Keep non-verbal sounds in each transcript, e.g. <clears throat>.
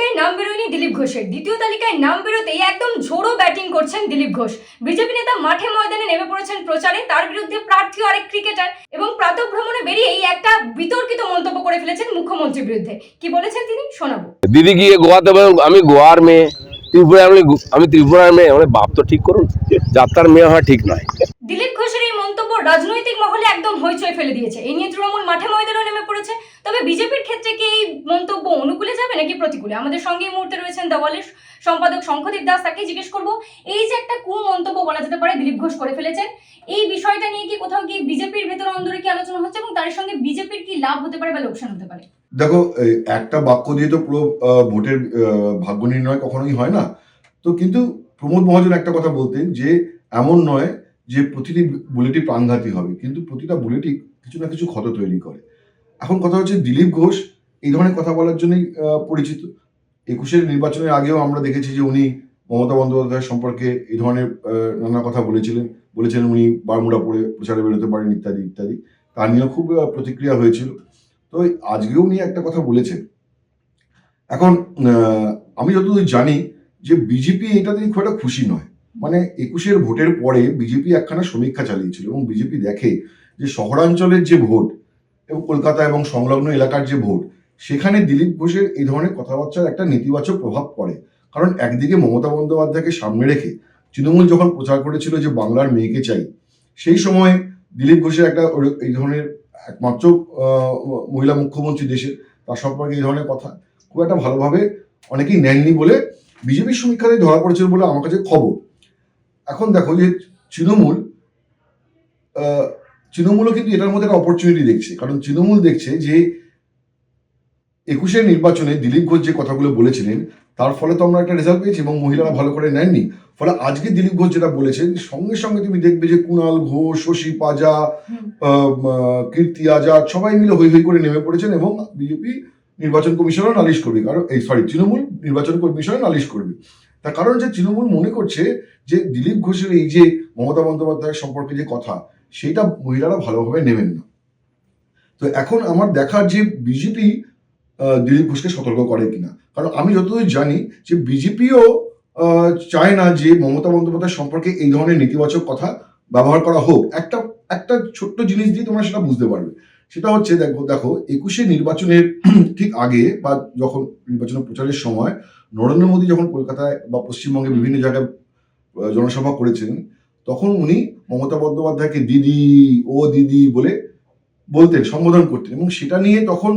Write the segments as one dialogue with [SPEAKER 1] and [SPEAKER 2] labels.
[SPEAKER 1] তালিকায় নাম বেরোয়নি দিলীপ ঘোষের। দ্বিতীয় তালিকায় নাম বেরোতেই একদম ঝোড়ো ব্যাটিং করছেন দিলীপ ঘোষ। বিজেপি নেতা মাঠে ময়দানে নেমে পড়েছেন প্রচারে তার বিরুদ্ধে প্রার্থী আরেক ক্রিকেটার এবং প্রাতঃ ভ্রমণে বেরিয়েই একটা বিতর্কিত মন্তব্য করে ফেলেছেন মুখ্যমন্ত্রীর বিরুদ্ধে। কি বলেছেন তিনি? শোনাবো।
[SPEAKER 2] দিদি গিয়ে গোয়াতে আমি গোয়ার মেয়ে ত্রিপুরার আমি আমি ত্রিপুরার মেয়ে আমার বাপ তো ঠিক করুন যাত্রার মেয়ে হওয়া ঠিক নয়।
[SPEAKER 1] দিলীপ ঘোষের এই মন্তব্য রাজনৈতিক মহলে একদম হইচই ফেলে দিয়েছে। এই নিয়ে তৃণমূল মাঠে ময়দানে নেমে পড়েছে তবে বিজেপির ক্ষেত্রে কি এই মন্তব্য অনুকূলে যাবে নাকি প্রতিকূলে? আমাদের সঙ্গে এই মুহূর্তে রয়েছেন দেওয়ালের সম্পাদক শঙ্খদীপ দাস তাকে জিজ্ঞেস করব, এই যে একটা কু মন্তব্য বলা যেতে পারে, দিলীপ ঘোষ করে ফেলেছেন, এই বিষয়টা নিয়ে কি কোথাও কি বিজেপির ভেতর অন্দরে কি আলোচনা হচ্ছে এবং তার সঙ্গে বিজেপির কি লাভ হতে পারে বা লোকসান হতে পারে?
[SPEAKER 3] দেখো একটা বাক্য দিয়ে তো পুরো ভোটের ভাগ্য নির্ণয় কখনোই হয় না। তো কিন্তু প্রমোদ মহাজন একটা কথা বলতেন যে, এমন নয় যে প্রতিটি বুলেটই প্রাণঘাতী হবে, কিন্তু প্রতিটা বুলেটই কিছু না কিছু ক্ষত তৈরি করে। এখন কথা হচ্ছে দিলীপ ঘোষ এই ধরনের কথা বলার জন্যই পরিচিত। একুশের নির্বাচনের আগেও আমরা দেখেছি যে উনি মমতা বন্দ্যোপাধ্যায় সম্পর্কে এই ধরনের নানা কথা বলেছিলেন। বলেছিলেন উনি বারমুড়া পরে প্রচারে বেরোতে পারেন ইত্যাদি ইত্যাদি। তা নিয়েও খুব প্রতিক্রিয়া হয়েছিল। তো আজকেও উনি একটা কথা বলেছেন। এখন আমি যতদূর জানি যে বিজেপি এটাতে খুব একটা খুশি নয়। মানে একুশের ভোটের পরে বিজেপি একখানা সমীক্ষা চালিয়েছিল এবং বিজেপি দেখে যে শহরাঞ্চলের যে ভোট এবং কলকাতা এবং সংলগ্ন এলাকার যে ভোট সেখানে দিলীপ ঘোষের এই ধরনের কথাবার্তার একটা নেতিবাচক প্রভাব পড়ে। কারণ একদিকে মমতা বন্দ্যোপাধ্যায়কে সামনে রেখে তৃণমূল যখন প্রচার করেছিল যে বাংলার মেয়েকে চাই, সেই সময় দিলীপ ঘোষের একটা এই ধরনের একমাত্র মহিলা মুখ্যমন্ত্রী দেশের, তার সম্পর্কে এই ধরনের কথা খুব একটা ভালোভাবে অনেকেই নেননি বলে বিজেপির সমীক্ষাতে ধরা পড়েছিল বলে আমার কাছে খবর। এখন দেখো যে তৃণমূল তৃণমূলও কিন্তু এটার মধ্যে একটা অপরচুনিটি দেখছে। কারণ তৃণমূল দেখছে যে একুশের নির্বাচনে দিলীপ ঘোষ যে কথাগুলো বলেছিলেন তার ফলে তো আমরা একটা রেজাল্ট পেয়েছি এবং মহিলারা ভালো করে নেননি। ফলে আজকে দিলীপ ঘোষ যেটা বলেছেন সঙ্গে সঙ্গে তুমি দেখবে যে কুণাল ঘোষ শশী পাজা কীর্তি আজাদ সবাই মিলে হৈ হৈ করে নেমে পড়েছেন এবং বিজেপি নির্বাচন কমিশনও নালিশ করবে। কারণ এই সরি তৃণমূল নির্বাচন কমিশনে নালিশ করবে। তার কারণ যে তৃণমূল মনে করছে যে দিলীপ ঘোষের এই যে মমতা বন্দ্যোপাধ্যায়ের সম্পর্কে যে কথা সেটা মহিলারা ভালোভাবে নেবেন না। তো এখন আমার দেখার যে বিজেপি দিলীপ ঘোষকে সতর্ক করে কিনা। কারণ আমি যতদূর জানি যে বিজেপিও চায় না যে মমতা বন্দ্যোপাধ্যায় সম্পর্কে এই ধরনের নেতিবাচক কথা ব্যবহার করা হোক। একটা একটা ছোট্ট জিনিস দিয়ে তোমরা সেটা বুঝতে পারবে। সেটা হচ্ছে দেখো দেখো, একুশে নির্বাচনের <clears throat> ঠিক আগে বা যখন নির্বাচনের প্রচারের সময় নরেন্দ্র মোদী যখন কলকাতায় বা পশ্চিমবঙ্গে বিভিন্ন জায়গায় জনসভা করেছেন, তখন উনি মমতা বন্দ্যোপাধ্যায়কে দিদি, ও দিদি বলে বলতেন, সম্বোধন করতেন এবং সেটা নিয়ে তখন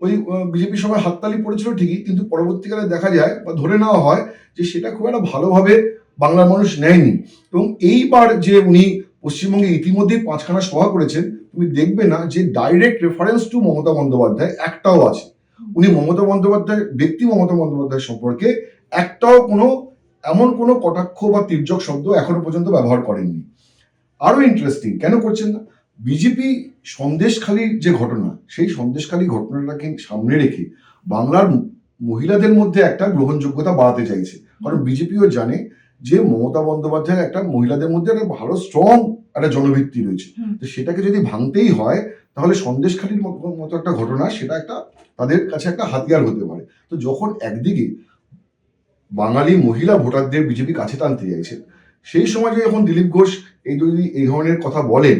[SPEAKER 3] ওই বিজেপি সবাই হাততালি পড়েছিল ঠিকই, কিন্তু পরবর্তীকালে দেখা যায় বা ধরে নেওয়া হয় যে সেটা খুব একটা ভালোভাবে বাংলার মানুষ নেয়নি। এবং এইবার যে উনি পশ্চিমবঙ্গে ইতিমধ্যেই পাঁচখানা সভা করেছেন, তুমি দেখবে না যে direct reference to Mamata Bandyopadhyay একটাও আছে। উনি মমতা বন্দ্যোপাধ্যায়, ব্যক্তি মমতা বন্দ্যোপাধ্যায় সম্পর্কে একটাও কোনো, এমন কোনো কটাক্ষ বা তির্যক শব্দ এখনও পর্যন্ত ব্যবহার করেননি। আরও ইন্টারেস্টিং কেন করছেন না? বিজেপি সন্দেশখালীর যে ঘটনা সেই সন্দেশখালী ঘটনাটাকে সামনে রেখে বাংলার মহিলাদের মধ্যে একটা গ্রহণযোগ্যতা বাড়াতে চাইছে। কারণ বিজেপিও জানে যে মমতা বন্দ্যোপাধ্যায় একটা মহিলাদের মধ্যে একটা ভালো স্ট্রং একটা জনভিত্তি রয়েছে। তো সেটাকে যদি ভাঙতেই হয় তাহলে সন্দেশখালীর মতো মতো একটা ঘটনা সেটা একটা তাদের কাছে একটা হাতিয়ার হতে পারে। তো যখন একদিকে বাঙালি মহিলা ভোটারদের বিজেপি কাছে টানতে চাইছে সেই সময় যখন দিলীপ ঘোষ এই যদি এই ধরনের কথা বলেন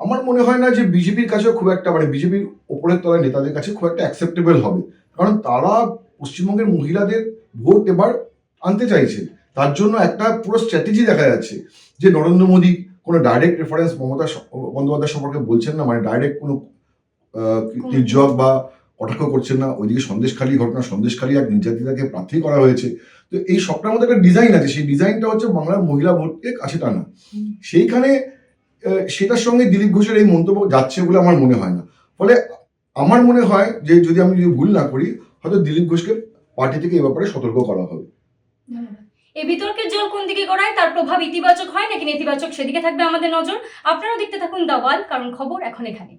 [SPEAKER 3] আমার মনে হয় না যে বিজেপির কাছেও খুব একটা মানে বিজেপির ওপরের তলায় নেতাদের কাছে খুব একটা অ্যাকসেপ্টেবল হবে। কারণ তারা পশ্চিমবঙ্গের মহিলাদের ভোট এবার আনতে চাইছে। তার জন্য একটা পুরো স্ট্র্যাটেজি দেখা যাচ্ছে যে নরেন্দ্র মোদী কোনো ডাইরেক্ট রেফারেন্স মমতা বন্দ্যোপাধ্যায় সম্পর্কে বলছেন না মানে ডাইরেক্ট কোনো তির্যক বা কটাক্ষ করছেন না ওইদিকে সন্দেশখালী ঘটনা সন্দেশখালী এক নির্যাতিতাকে প্রার্থী করা হয়েছে। তো এই সবটার মধ্যে একটা ডিজাইন আছে সেই ডিজাইনটা হচ্ছে বাংলার মহিলা ভোটকে কাছে টানা। সেইখানে সেটার সঙ্গে দিলীপ ঘোষের এই মন্তব্য যাচ্ছে বলে আমার মনে হয় না। ফলে আমার মনে হয় যে যদি আমি যদি ভুল না করি হয়তো দিলীপ ঘোষকে পার্টি থেকে এ ব্যাপারে সতর্ক করা হবে।
[SPEAKER 1] এই বিতর্কের জল কোন দিকে গড়ায়? তার প্রভাব ইতিবাচক হয় নাকি নেতিবাচক সেদিকে থাকবে আমাদের নজর? আপনারাও দেখতে থাকুন দাওয়াল কারণ খবর এখন এখানে।